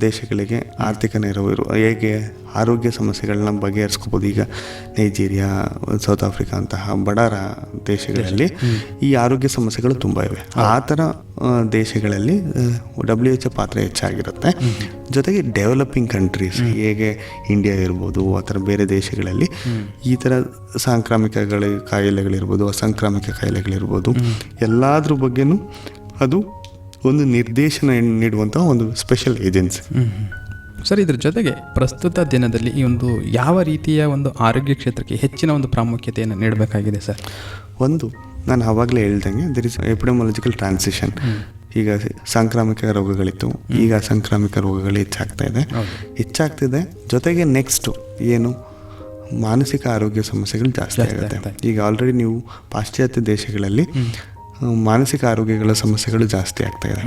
ದೇಶಗಳಿಗೆ ಆರ್ಥಿಕ ನೆರವು ಇರು ಹೇಗೆ ಆರೋಗ್ಯ ಸಮಸ್ಯೆಗಳನ್ನ ಬಗೆಹರಿಸ್ಕೋಬೋದು ಈಗ ನೈಜೀರಿಯಾ ಸೌತ್ ಆಫ್ರಿಕಾ ಅಂತಹ ಬಡ ದೇಶಗಳಲ್ಲಿ ಈ ಆರೋಗ್ಯ ಸಮಸ್ಯೆಗಳು ತುಂಬ ಇವೆ. ಆ ಥರ ದೇಶಗಳಲ್ಲಿ ಡಬ್ಲ್ಯೂ ಎಚ್ ಪಾತ್ರ ಹೆಚ್ಚಾಗಿರುತ್ತೆ. ಜೊತೆಗೆ ಡೆವಲಪಿಂಗ್ ಕಂಟ್ರೀಸ್ ಹೇಗೆ ಇಂಡಿಯಾ ಇರ್ಬೋದು ಆ ಥರ ಬೇರೆ ದೇಶಗಳಲ್ಲಿ ಈ ಥರ ಸಾಂಕ್ರಾಮಿಕಗಳ ಕಾಯಿಲೆಗಳಿರ್ಬೋದು ಅಸಾಂಕ್ರಾಮಿಕ ಕಾಯಿಲೆಗಳಿರ್ಬೋದು ಎಲ್ಲದ್ರ ಬಗ್ಗೆನೂ ಅದು ಒಂದು ನಿರ್ದೇಶನ ನೀಡುವಂತಹ ಒಂದು ಸ್ಪೆಷಲ್ ಏಜೆನ್ಸಿ ಸರ್ ಇದ್ರ ಜೊತೆಗೆ ಪ್ರಸ್ತುತ ದಿನದಲ್ಲಿ ಈ ಒಂದು ಯಾವ ರೀತಿಯ ಒಂದು ಆರೋಗ್ಯ ಕ್ಷೇತ್ರಕ್ಕೆ ಹೆಚ್ಚಿನ ಒಂದು ಪ್ರಾಮುಖ್ಯತೆಯನ್ನು ನೀಡಬೇಕಾಗಿದೆ ಸರ್? ಒಂದು ನಾನು ಆವಾಗಲೇ ಹೇಳ್ದಂಗೆ ದರ್ ಇಸ್ ಎಪಿಡಮಾಲಜಿಕಲ್ ಟ್ರಾನ್ಸಿಷನ್ ಈಗ ಸಾಂಕ್ರಾಮಿಕ ರೋಗಗಳಿತ್ತು. ಈಗ ಸಾಂಕ್ರಾಮಿಕ ರೋಗಗಳು ಹೆಚ್ಚಾಗ್ತಾ ಇದೆ. ಹೆಚ್ಚಾಗ್ತಿದೆ. ಜೊತೆಗೆ ನೆಕ್ಸ್ಟು ಏನು? ಮಾನಸಿಕ ಆರೋಗ್ಯ ಸಮಸ್ಯೆಗಳು ಜಾಸ್ತಿ ಆಗುತ್ತೆ. ಈಗ ಆಲ್ರೆಡಿ ನೀವು ಪಾಶ್ಚಾತ್ಯ ದೇಶಗಳಲ್ಲಿ ಮಾನಸಿಕ ಆರೋಗ್ಯಗಳ ಸಮಸ್ಯೆಗಳು ಜಾಸ್ತಿ ಆಗ್ತಾ ಇದೆ.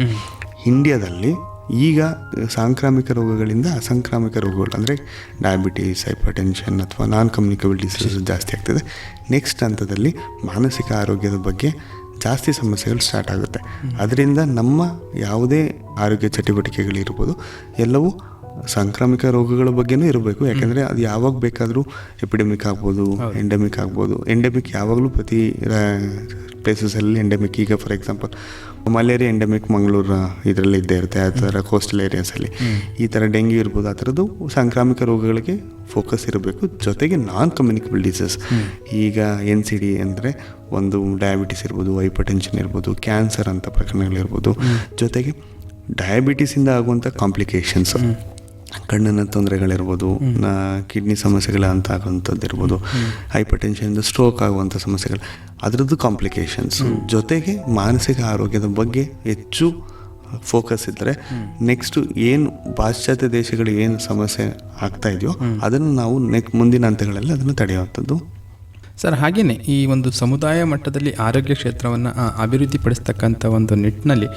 ಇಂಡಿಯಾದಲ್ಲಿ ಈಗ ಸಾಂಕ್ರಾಮಿಕ ರೋಗಗಳಿಂದ ಅಸಾಂಕ್ರಾಮಿಕ ರೋಗಗಳು ಅಂದರೆ ಡಯಾಬಿಟೀಸ್ ಹೈಪರ್ ಟೆನ್ಷನ್ ಅಥವಾ ನಾನ್ ಕಮ್ಯುನಿಕೇಬಲ್ ಡಿಸೀಸ್ ಜಾಸ್ತಿ ಆಗ್ತದೆ ನೆಕ್ಸ್ಟ್ ಹಂತದಲ್ಲಿ ಮಾನಸಿಕ ಆರೋಗ್ಯದ ಬಗ್ಗೆ ಜಾಸ್ತಿ ಸಮಸ್ಯೆಗಳು ಸ್ಟಾರ್ಟ್ ಆಗುತ್ತೆ. ಅದರಿಂದ ನಮ್ಮ ಯಾವುದೇ ಆರೋಗ್ಯ ಚಟುವಟಿಕೆಗಳಿರ್ಬೋದು ಎಲ್ಲವೂ ಸಾಂಕ್ರಾಮಿಕ ರೋಗಗಳ ಬಗ್ಗೆನೂ ಇರಬೇಕು. ಯಾಕೆಂದರೆ ಅದು ಯಾವಾಗ ಬೇಕಾದರೂ ಎಪಿಡೆಮಿಕ್ ಆಗ್ಬೋದು ಎಂಡೆಮಿಕ್ ಆಗ್ಬೋದು. ಎಂಡೆಮಿಕ್ ಯಾವಾಗಲೂ ಪ್ರತಿ ಪ್ಲೇಸಸಲ್ಲಿ ಎಂಡೆಮಿಕ್ ಈಗ for example malaria endemic Mangaluru ಇದರಲ್ಲಿ ಇದ್ದೇ ಇರುತ್ತೆ ಆ ಥರ ಕೋಸ್ಟಲ್ ಏರಿಯಾಸಲ್ಲಿ ಈ ಥರ ಡೆಂಗ್ಯೂ ಇರ್ಬೋದು ಆ ಥರದ್ದು ಸಾಂಕ್ರಾಮಿಕ ರೋಗಗಳಿಗೆ ಫೋಕಸ್ ಇರಬೇಕು. ಜೊತೆಗೆ ನಾನ್ ಕಮ್ಯುನಿಕಬಲ್ ಡಿಸೀಸ್ ಈಗ ಎನ್ ಸಿ ಡಿ ಅಂದರೆ ಒಂದು ಡಯಾಬಿಟಿಸ್ ಇರ್ಬೋದು ಹೈಪರ್ ಟೆನ್ಷನ್ ಇರ್ಬೋದು ಕ್ಯಾನ್ಸರ್ ಅಂತ ಪ್ರಕರಣಗಳಿರ್ಬೋದು. ಜೊತೆಗೆ ಡಯಾಬಿಟಿಸಿಂದ ಆಗುವಂಥ ಕಾಂಪ್ಲಿಕೇಶನ್ಸ್ ಕಣ್ಣಿನ ತೊಂದರೆಗಳಿರ್ಬೋದು ಕಿಡ್ನಿ ಸಮಸ್ಯೆಗಳ ಅಂತ ಆಗುವಂಥದ್ದು ಇರ್ಬೋದು ಹೈಪರ್ ಟೆನ್ಷನಿಂದ ಸ್ಟ್ರೋಕ್ ಆಗುವಂಥ ಸಮಸ್ಯೆಗಳು ಅದರದ್ದು ಕಾಂಪ್ಲಿಕೇಶನ್ಸ್ ಜೊತೆಗೆ ಮಾನಸಿಕ ಆರೋಗ್ಯದ ಬಗ್ಗೆ ಹೆಚ್ಚು ಫೋಕಸ್ ಇದ್ದರೆ ನೆಕ್ಸ್ಟು ಏನು ಪಾಶ್ಚಾತ್ಯ ದೇಶಗಳು ಏನು ಸಮಸ್ಯೆ ಆಗ್ತಾ ಇದೆಯೋ ಅದನ್ನು ನಾವು ನೆಕ್ ಮುಂದಿನ ಹಂತಗಳಲ್ಲಿ ಅದನ್ನು ತಡೆಯುವಂಥದ್ದು ಸರ್ ಹಾಗೆಯೇ ಈ ಒಂದು ಸಮುದಾಯ ಮಟ್ಟದಲ್ಲಿ ಆರೋಗ್ಯ ಕ್ಷೇತ್ರವನ್ನು ಅಭಿವೃದ್ಧಿಪಡಿಸ್ತಕ್ಕಂಥ ಒಂದು ನಿಟ್ಟಿನಲ್ಲಿ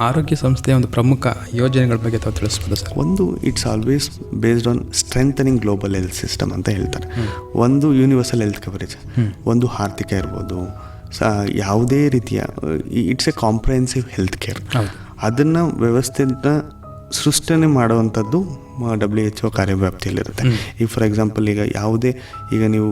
ಆರೋಗ್ಯ ಸಂಸ್ಥೆಯ ಒಂದು ಪ್ರಮುಖ ಯೋಜನೆಗಳ ಬಗ್ಗೆ ತಾವು ತಿಳಿಸ್ಬೋದು ಸರ್? ಒಂದು it's always based on strengthening global health system ಅಂತ ಹೇಳ್ತಾರೆ. ಒಂದು ಯೂನಿವರ್ಸಲ್ ಹೆಲ್ತ್ ಕವರೇಜ್ ಒಂದು ಆರ್ಥಿಕ ಇರ್ಬೋದು ಸ ಯಾವುದೇ ರೀತಿಯ it's a comprehensive health care. ಅದನ್ನು ವ್ಯವಸ್ಥೆನ ಸೃಷ್ಟನೆ ಮಾಡುವಂಥದ್ದು ಡಬ್ಲ್ಯೂ ಎಚ್ ಒ ಕಾರ್ಯವ್ಯಾಪ್ತಿಯಲ್ಲಿರುತ್ತೆ. ಈಗ ಫಾರ್ ಎಕ್ಸಾಂಪಲ್ ಈಗ ಯಾವುದೇ ಈಗ ನೀವು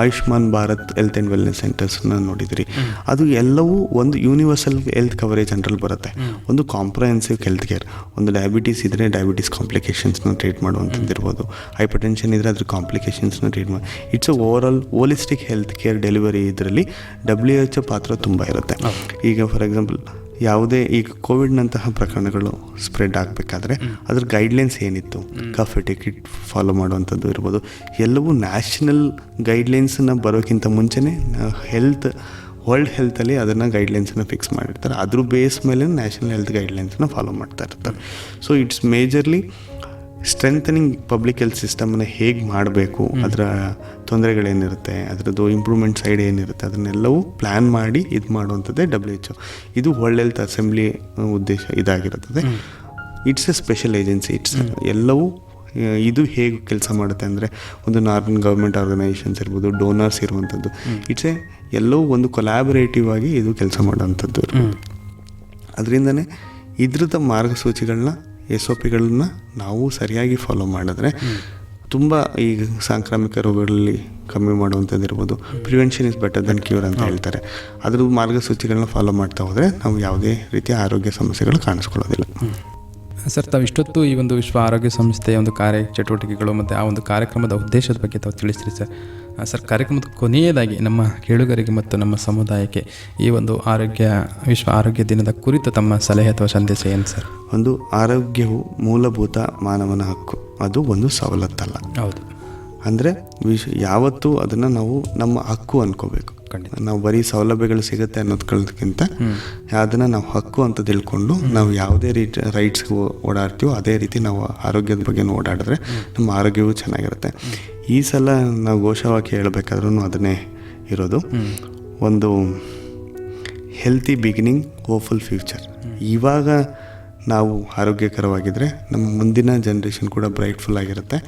Ayushman Bharat health and wellness ಸೆಂಟರ್ಸ್ನ ನೋಡಿದಿರಿ. ಅದು ಎಲ್ಲವೂ ಒಂದು ಯೂನಿವರ್ಸಲ್ ಹೆಲ್ತ್ ಕವರೇಜ್ ಅಂಡ್ರಲ್ಲಿ ಬರುತ್ತೆ. ಒಂದು ಕಾಂಪ್ರಹೆನ್ಸಿವ್ ಹೆಲ್ತ್ ಕೇರ್ ಒಂದು ಡಯಾಬಿಟೀಸ್ ಇದ್ದರೆ ಡಯಾಬಿಟೀಸ್ ಕಾಂಪ್ಲಿಕೇಶನ್ಸ್ನ ಟ್ರೀಟ್ ಮಾಡುವಂಥದ್ದು ಇರ್ಬೋದು. ಹೈಪರ್ ಟೆನ್ಷನ್ ಇದ್ದರೆ ಅದ್ರ ಕಾಂಪ್ಲಿಕೇಶನ್ಸ್ನ ಟ್ರೀಟ್ ಮಾಡಿ it's a over all holistic health care delivery ಇದರಲ್ಲಿ ಡಬ್ಲ್ಯೂ ಎಚ್ ಪಾತ್ರ ತುಂಬ ಇರುತ್ತೆ. ಈಗ ಫಾರ್ ಎಕ್ಸಾಂಪಲ್ ಯಾವುದೇ ಈಗ ಕೋವಿಡ್ನಂತಹ ಪ್ರಕರಣಗಳು ಸ್ಪ್ರೆಡ್ ಆಗಬೇಕಾದ್ರೆ ಅದ್ರ ಗೈಡ್ಲೈನ್ಸ್ ಏನಿತ್ತು? ಕಫ್ ಟಿಕೆಟ್ ಫಾಲೋ ಮಾಡುವಂಥದ್ದು ಇರ್ಬೋದು. ಎಲ್ಲವೂ ನ್ಯಾಷನಲ್ ಗೈಡ್ಲೈನ್ಸನ್ನು ಬರೋಕ್ಕಿಂತ ಮುಂಚೆನೇ ಹೆಲ್ತ್ ವರ್ಲ್ಡ್ ಹೆಲ್ತಲ್ಲಿ ಅದನ್ನು ಗೈಡ್ಲೈನ್ಸನ್ನು ಫಿಕ್ಸ್ ಮಾಡಿರ್ತಾರೆ. ಅದ್ರ ಬೇಸ್ ಮೇಲೆ ನ್ಯಾಷನಲ್ ಹೆಲ್ತ್ ಗೈಡ್ಲೈನ್ಸನ್ನ ಫಾಲೋ ಮಾಡ್ತಾ ಇರ್ತಾರೆ. So it's majorly strengthening public health ಸಿಸ್ಟಮನ್ನು ಹೇಗೆ ಮಾಡಬೇಕು ಅದರ ತೊಂದರೆಗಳೇನಿರುತ್ತೆ ಅದರದ್ದು ಇಂಪ್ರೂವ್ಮೆಂಟ್ ಸೈಡ್ ಏನಿರುತ್ತೆ ಅದನ್ನೆಲ್ಲವೂ ಪ್ಲ್ಯಾನ್ ಮಾಡಿ ಇದು ಮಾಡುವಂಥದ್ದೇ ಡಬ್ಲ್ಯೂ ಎಚ್ ಇದು ವರ್ಲ್ಡ್ ಹೆಲ್ತ್ ಅಸೆಂಬ್ಲಿ ಉದ್ದೇಶ ಇದಾಗಿರುತ್ತದೆ. It's a special agency it's ಎಲ್ಲವೂ ಇದು ಹೇಗೆ ಕೆಲಸ ಮಾಡುತ್ತೆ ಅಂದರೆ ಒಂದು ನಾರ್ಮನ್ ಗೌರ್ಮೆಂಟ್ ಆರ್ಗನೈಸೇಷನ್ಸ್ ಇರ್ಬೋದು ಡೋನರ್ಸ್ ಇರುವಂಥದ್ದು. ಇಟ್ಸ್ ಎ ಎಲ್ಲವೂ ಒಂದು ಕೊಲಾಬರೇಟಿವ್ ಆಗಿ ಇದು ಕೆಲಸ ಮಾಡುವಂಥದ್ದು ಅದರಿಂದನೇ ಇದ್ರದ ಮಾರ್ಗಸೂಚಿಗಳನ್ನ ಎಸ್ ಒ ಪಿಗಳನ್ನ ನಾವು ಸರಿಯಾಗಿ ಫಾಲೋ ಮಾಡಿದ್ರೆ ತುಂಬ ಈ ಸಾಂಕ್ರಾಮಿಕ ರೋಗಗಳಲ್ಲಿ ಕಮ್ಮಿ ಮಾಡುವಂಥದ್ದು ಇರ್ಬೋದು. Prevention is better than cure ಅಂತ ಹೇಳ್ತಾರೆ. ಅದ್ರ ಮಾರ್ಗಸೂಚಿಗಳನ್ನ ಫಾಲೋ ಮಾಡ್ತಾ ಹೋದರೆ ನಾವು ಯಾವುದೇ ರೀತಿಯ ಆರೋಗ್ಯ ಸಮಸ್ಯೆಗಳು ಕಾಣಿಸ್ಕೊಳ್ಳೋದಿಲ್ಲ. ಸರ್ ತಾವು ಇಷ್ಟೊತ್ತು ಈ ಒಂದು ವಿಶ್ವ ಆರೋಗ್ಯ ಸಂಸ್ಥೆಯ ಒಂದು ಕಾರ್ಯ ಚಟುವಟಿಕೆಗಳು ಮತ್ತು ಆ ಒಂದು ಕಾರ್ಯಕ್ರಮದ ಉದ್ದೇಶದ ಬಗ್ಗೆ ತಾವು ತಿಳಿಸ್ರಿ ಸರ್? ಸರ್ ಕಾರ್ಯಕ್ರಮದ ಕೊನೆಯದಾಗಿ ನಮ್ಮ ಕೇಳುಗರಿಗೆ ಮತ್ತು ನಮ್ಮ ಸಮುದಾಯಕ್ಕೆ ಈ ಒಂದು ಆರೋಗ್ಯ ವಿಶ್ವ ಆರೋಗ್ಯ ದಿನದ ಕುರಿತು ತಮ್ಮ ಸಲಹೆ ಅಥವಾ ಸಂದೇಶ ಏನು ಸರ್? ಒಂದು ಆರೋಗ್ಯವು ಮೂಲಭೂತ ಮಾನವನ ಹಕ್ಕು. ಅದು ಒಂದು ಸವಲತ್ತಲ್ಲ. ಹೌದು. ಅಂದರೆ ವಿಶ್ ಯಾವತ್ತೂ ಅದನ್ನು ನಾವು ನಮ್ಮ ಹಕ್ಕು ಅನ್ಕೋಬೇಕು. ನಾವು ಬರೀ ಸೌಲಭ್ಯಗಳು ಸಿಗುತ್ತೆ ಅನ್ನೋದ್ಕೊಳ್ಳೋದಕ್ಕಿಂತ ಅದನ್ನು ನಾವು ಹಕ್ಕು ಅಂತ ತಿಳ್ಕೊಂಡು ನಾವು ಯಾವುದೇ ರೀತಿ ರೈಟ್ಸ್ಗೆ ಓಡಾಡ್ತೀವೋ ಅದೇ ರೀತಿ ನಾವು ಆರೋಗ್ಯದ ಬಗ್ಗೆ ಓಡಾಡಿದ್ರೆ ನಮ್ಮ ಆರೋಗ್ಯವೂ ಚೆನ್ನಾಗಿರುತ್ತೆ. ಈ ಸಲ ನಾವು ಘೋಷವಾಕ್ಯ ಹೇಳಬೇಕಾದ್ರೂ ಅದನ್ನೇ ಇರೋದು. ಒಂದು ಹೆಲ್ತಿ ಬಿಗಿನಿಂಗ್ ಹೋಪ್ಫುಲ್ ಫ್ಯೂಚರ್ ಇವಾಗ ನಾವು ಆರೋಗ್ಯಕರವಾಗಿದ್ದರೆ ನಮ್ಮ ಮುಂದಿನ ಜನ್ರೇಷನ್ ಕೂಡ ಬ್ರೈಟ್ಫುಲ್ ಆಗಿರುತ್ತೆ.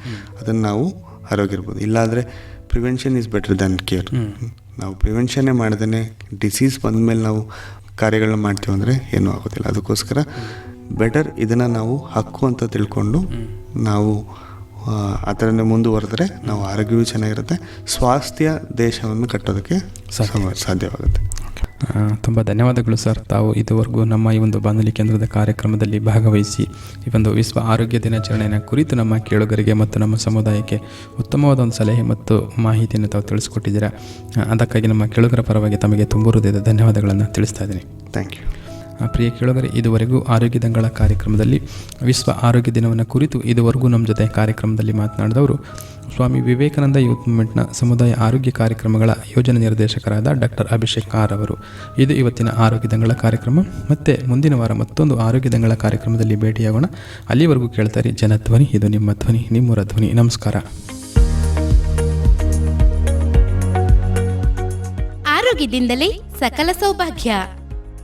ಅದನ್ನು ನಾವು ಆರೋಗ್ಯ ಇರ್ಬೋದು. ಇಲ್ಲಾಂದರೆ prevention is better than care ನಾವು ಪ್ರಿವೆನ್ಷನ್ನೇ ಮಾಡ್ದೇ ಡಿಸೀಸ್ ಬಂದಮೇಲೆ ನಾವು ಕಾರ್ಯಗಳನ್ನ ಮಾಡ್ತೀವಿ ಅಂದರೆ ಏನೂ ಆಗೋದಿಲ್ಲ. ಅದಕ್ಕೋಸ್ಕರ ಬೆಟರ್ ಇದನ್ನು ನಾವು ಹಕ್ಕು ಅಂತ ತಿಳ್ಕೊಂಡು ನಾವು ಆ, ಥರನೇ ಮುಂದುವರೆದ್ರೆ ನಾವು ಆರೋಗ್ಯವೂ ಚೆನ್ನಾಗಿರುತ್ತೆ. ಸ್ವಾಸ್ಥ್ಯ ದೇಶವನ್ನು ಕಟ್ಟೋದಕ್ಕೆ ಸಾಧ್ಯವಾಗುತ್ತೆ. ತುಂಬ ಧನ್ಯವಾದಗಳು ಸರ್. ತಾವು ಇದುವರೆಗೂ ನಮ್ಮ ಈ ಒಂದು ಬಾನುಲಿ ಕೇಂದ್ರದ ಕಾರ್ಯಕ್ರಮದಲ್ಲಿ ಭಾಗವಹಿಸಿ ಈ ಒಂದು ವಿಶ್ವ ಆರೋಗ್ಯ ದಿನಾಚರಣೆಯ ಕುರಿತು ನಮ್ಮ ಕೇಳುಗರಿಗೆ ಮತ್ತು ನಮ್ಮ ಸಮುದಾಯಕ್ಕೆ ಉತ್ತಮವಾದ ಒಂದು ಸಲಹೆ ಮತ್ತು ಮಾಹಿತಿಯನ್ನು ತಾವು ತಿಳಿಸ್ಕೊಟ್ಟಿದ್ದೀರಾ. ಅದಕ್ಕಾಗಿ ನಮ್ಮ ಕೇಳುಗರ ಪರವಾಗಿ ತಮಗೆ ತುಂಬ ಹೃದಯದ ಧನ್ಯವಾದಗಳನ್ನು ತಿಳಿಸ್ತಾ ಇದ್ದೀನಿ. ಥ್ಯಾಂಕ್ ಯು ಪ್ರಿಯ ಕೇಳುಗರೆ ಇದುವರೆಗೂ ಆರೋಗ್ಯ ದಂಗಳ ಕಾರ್ಯಕ್ರಮದಲ್ಲಿ, ವಿಶ್ವ ಆರೋಗ್ಯ ದಿನವನ್ನು ಕುರಿತು ಇದುವರೆಗೂ ನಮ್ಮ ಜೊತೆ ಕಾರ್ಯಕ್ರಮದಲ್ಲಿ ಮಾತನಾಡಿದವರು ಸ್ವಾಮಿ ವಿವೇಕಾನಂದ ಯೂತ್ ಮೂವ್ಮೆಂಟ್ನ ಸಮುದಾಯ ಆರೋಗ್ಯ ಕಾರ್ಯಕ್ರಮಗಳ ಯೋಜನಾ ನಿರ್ದೇಶಕರಾದ ಡಾಕ್ಟರ್ ಅಭಿಷೇಕ್ ಕಾರ್ ಅವರು. ಇದು ಇವತ್ತಿನ ಆರೋಗ್ಯ ದಂಗಳ ಕಾರ್ಯಕ್ರಮ. ಮತ್ತೆ ಮುಂದಿನ ವಾರ ಮತ್ತೊಂದು ಆರೋಗ್ಯ ದಂಗಳ ಕಾರ್ಯಕ್ರಮದಲ್ಲಿ ಭೇಟಿಯಾಗೋಣ. ಅಲ್ಲಿವರೆಗೂ ಕೇಳ್ತಾರೆ ಜನಧ್ವನಿ ಇದು ನಿಮ್ಮ ಧ್ವನಿ, ನಿಮ್ಮೂರ ಧ್ವನಿ. ನಮಸ್ಕಾರ. ಆರೋಗ್ಯದಿಂದಲೇ ಸಕಲ ಸೌಭಾಗ್ಯ.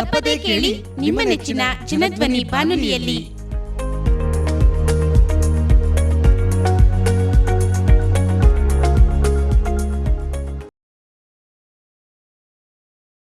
ತಪ್ಪದೇ ಕೇಳಿ ನಿಮ್ಮ ನೆಚ್ಚಿನ ಚಿನ್ನಧ್ವನಿ ಬಾನುಲಿಯಲ್ಲಿ.